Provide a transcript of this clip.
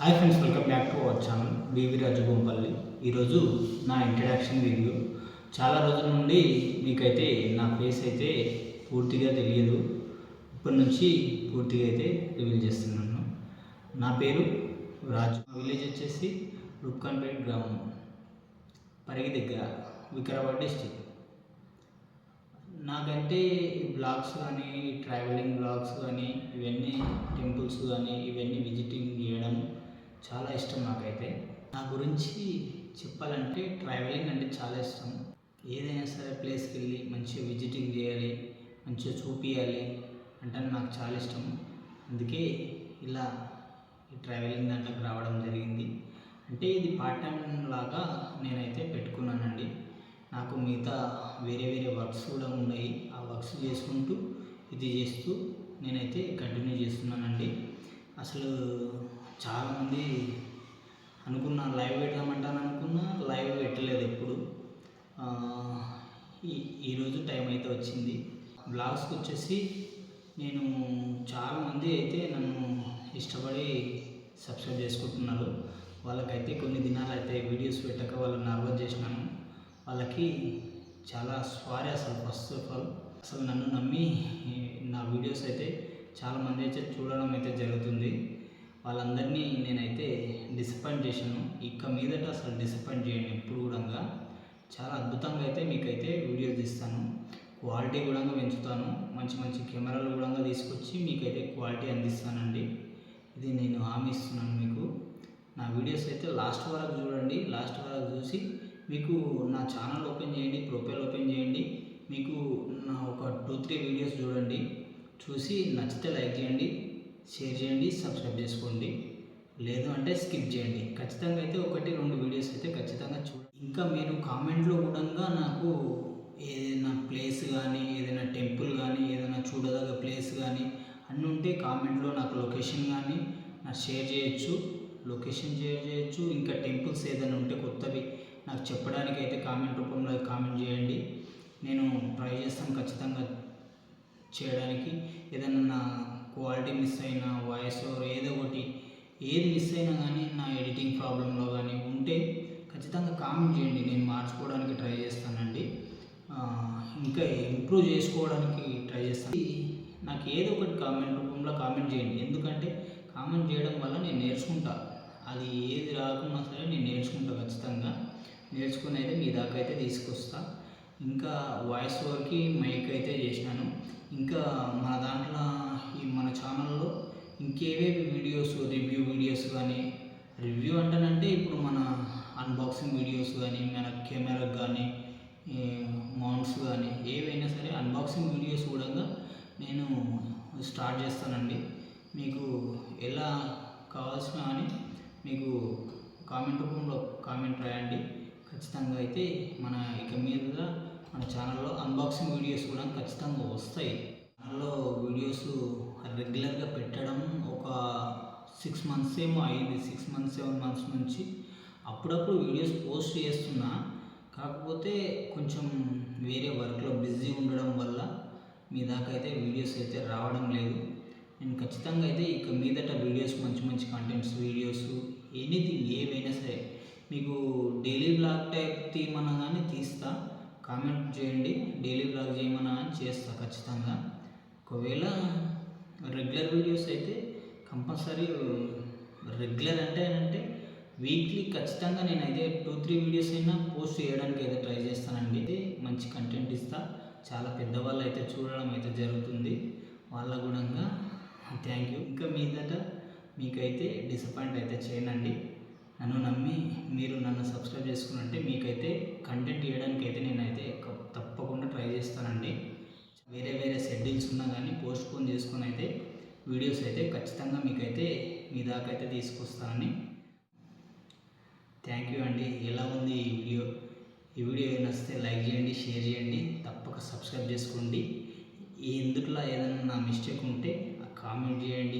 Hi friends welcome back to our channel B రాజు ఈరోజు నా introduction video చాలా రోజుల నుండి మీకైతే నా ఫేస్ అయితే పూర్తిగా తెలియదు. ఇప్పటి నుంచి పూర్తిగా అయితే రివీల్ చేస్తున్నాను. నా పేరు రాజు. విలేజ్ వచ్చేసి రుక్కాన్పేట్ గ్రామం పరిగి దగ్గర వికారాబాద్ డిస్టిక్ నాకంటే బ్లాగ్స్ కానీ ట్రావెలింగ్ బ్లాగ్స్ కానీ ఇవన్నీ టెంపుల్స్ కానీ ఇవన్నీ విజిటింగ్ చేయడం చాలా ఇష్టం నాకైతే. నా గురించి చెప్పాలంటే ట్రావెలింగ్ అంటే చాలా ఇష్టం. ఏదైనా సరే ప్లేస్కి వెళ్ళి మంచిగా విజిటింగ్ చేయాలి మంచిగా చూపించాలి అంటే నాకు చాలా ఇష్టం. అందుకే ఇలా ఈ ట్రావెలింగ్ దాంట్లోకి రావడం జరిగింది. అంటే ఇది పార్ట్ టైం లాగా నేనైతే పెట్టుకున్నానండి. నాకు మిగతా వేరే వేరే వర్క్స్ కూడా ఉన్నాయి. ఆ వర్క్స్ చేసుకుంటూ ఇది చేస్తూ నేనైతే కంటిన్యూ చేస్తున్నానండి. అసలు చాలామంది అనుకున్న లైవ్ పెడదామంటాను అనుకున్నా లైవ్ పెట్టలేదు ఎప్పుడు. ఈ ఈరోజు టైం అయితే వచ్చింది. బ్లాగ్స్కి వచ్చేసి నేను చాలామంది అయితే నన్ను ఇష్టపడి సబ్స్క్రైబ్ చేసుకుంటున్నారు. వాళ్ళకైతే కొన్ని దినాలు అయితే వీడియోస్ పెట్టక వాళ్ళని నర్వస్ చేసినాను. వాళ్ళకి చాలా సారీ అసలు ఫస్ట్ ఆఫ్ ఆల్. అసలు నన్ను నమ్మి నా వీడియోస్ అయితే చాలామంది అయితే చూడడం అయితే జరుగుతుంది. వాళ్ళందరినీ నేనైతే డిసప్పాయింట్ చేశాను. ఇక మీదట అసలు డిసప్పాయింట్ చేయండి ఎప్పుడు కూడా చాలా అద్భుతంగా అయితే మీకైతే వీడియో తీస్తాను. క్వాలిటీ కూడా పెంచుతాను. మంచి మంచి కెమెరాలు కూడా తీసుకొచ్చి మీకైతే క్వాలిటీ అందిస్తానండి. ఇది నేను హామీ ఇస్తున్నాను మీకు. నా వీడియోస్ అయితే లాస్ట్ వరకు చూడండి. లాస్ట్ వరకు చూసి మీకు నా ఛానల్ ఓపెన్ చేయండి ప్రొఫైల్ ఓపెన్ చేయండి. మీకు నా ఒక టూ త్రీ వీడియోస్ చూడండి. చూసి నచ్చితే లైక్ చేయండి. షేర్ చేయండి సబ్స్క్రైబ్ చేసుకోండి. లేదు అంటే స్కిప్ చేయండి. ఖచ్చితంగా అయితే ఒకటి రెండు వీడియోస్ అయితే ఖచ్చితంగా చూడండి ఇంకా మీరు కామెంట్లో కూడా నాకు ఏదైనా ప్లేస్ కానీ ఏదైనా టెంపుల్ కానీ ఏదైనా చూడదగ్గ ప్లేస్ కానీ అన్నీ ఉంటే కామెంట్లో నాకు లొకేషన్ కానీ నాకు షేర్ చేయొచ్చు. లొకేషన్ షేర్ చేయొచ్చు. ఇంకా టెంపుల్స్ ఏదైనా ఉంటే కొత్తవి నాకు చెప్పడానికి అయితే కామెంట్ రూపంలో కామెంట్ చేయండి. నేను ట్రై చేస్తాను ఖచ్చితంగా చేయడానికి. ఏదైనా నా క్వాలిటీ మిస్ అయినా వాయిస్ ఓవర్ ఏదో ఒకటి ఏది మిస్ అయినా కానీ నా ఎడిటింగ్ ప్రాబ్లంలో కానీ ఉంటే ఖచ్చితంగా కామెంట్ చేయండి. నేను మార్చుకోవడానికి ట్రై చేస్తానండి. ఇంకా ఇంప్రూవ్ చేసుకోవడానికి ట్రై చేస్తాను. నాకు ఏదో ఒకటి కామెంట్ రూపంలో కామెంట్ చేయండి. ఎందుకంటే కామెంట్ చేయడం వల్ల నేను నేర్చుకుంటా. అది ఏది రాకున్నా సరే నేను నేర్చుకుంటా ఖచ్చితంగా. నేర్చుకుని అయితే మీ దాకా అయితే తీసుకొస్తాను ఇంకా వాయిస్ ఓవర్కి మైక్ అయితే చేసినాను. ఇంకా మన దాంట్లో ఈ మన ఛానల్లో ఇంకేవేవి వీడియోస్ రివ్యూ వీడియోస్ కానీ రివ్యూ అంటానంటే ఇప్పుడు మన అన్బాక్సింగ్ వీడియోస్ కానీ మన కెమెరాకి కానీ మౌంట్స్ కానీ ఏవైనా సరే అన్బాక్సింగ్ వీడియోస్ కూడా నేను స్టార్ట్ చేస్తానండి. మీకు ఎలా కావాల్సిన అని మీకు కామెంట్ రూపంలో కామెంట్ రాయండి. ఖచ్చితంగా అయితే మన ఇక మీద మన ఛానల్లో అన్బాక్సింగ్ వీడియోస్ కూడా ఖచ్చితంగా వస్తాయి. ఛానల్లో వీడియోస్ రెగ్యులర్గా పెట్టడం ఒక సిక్స్ మంత్స్ ఏమో అయింది. సిక్స్ మంత్స్ సెవెన్ మంత్స్ నుంచి అప్పుడప్పుడు వీడియోస్ పోస్ట్ చేస్తున్నా. కాకపోతే కొంచెం వేరే వర్క్లో బిజీ ఉండడం వల్ల మీ దాకా అయితే వీడియోస్ అయితే రావడం లేదు. నేను ఖచ్చితంగా అయితే ఇక మీదట వీడియోస్ మంచి మంచి కంటెంట్స్ వీడియోస్ ఎనీథింగ్ ఏవైనా సరే మీకు డైలీ బ్లాగ్ టైప్ తీయమన్నా కానీ తీస్తా. కామెంట్ చేయండి. డైలీ బ్లాగ్ చేయమన్నా కానీ చేస్తా ఖచ్చితంగా. ఒకవేళ రెగ్యులర్ వీడియోస్ అయితే కంపల్సరీ రెగ్యులర్ అంటే అంటే వీక్లీ ఖచ్చితంగా నేనైతే టూ త్రీ వీడియోస్ అయినా పోస్ట్ చేయడానికి అయితే ట్రై చేస్తానండి. అయితే మంచి కంటెంట్ ఇస్తా. చాలా పెద్దవాళ్ళు అయితే చూడడం అయితే జరుగుతుంది. వాళ్ళ కూడా థ్యాంక్ యూ. ఇంకా మీదట మీకైతే డిసప్పాయింట్ అయితే చేయనండి. నన్ను నమ్మి మీరు నన్ను సబ్స్క్రైబ్ చేసుకున్నంటే మీకైతే కంటెంట్ ఇవ్వడానికి అయితే నేనైతే తప్పకుండా ట్రై చేస్తానండి. వేరే వేరే షెడ్యూల్స్ ఉన్నా కానీ పోస్ట్ పోన్ చేసుకొని అయితే వీడియోస్ అయితే ఖచ్చితంగా మీకైతే మీ దాకా అయితే తీసుకొస్తానని థ్యాంక్ యూ అండి. ఎలా ఉంది ఈ వీడియో? ఈ వీడియో నచ్చితే లైక్ చేయండి షేర్ చేయండి తప్పక సబ్స్క్రైబ్ చేసుకోండి. ఎందుకులా ఏదైనా నా మిస్టేక్ ఉంటే కామెంట్ చేయండి.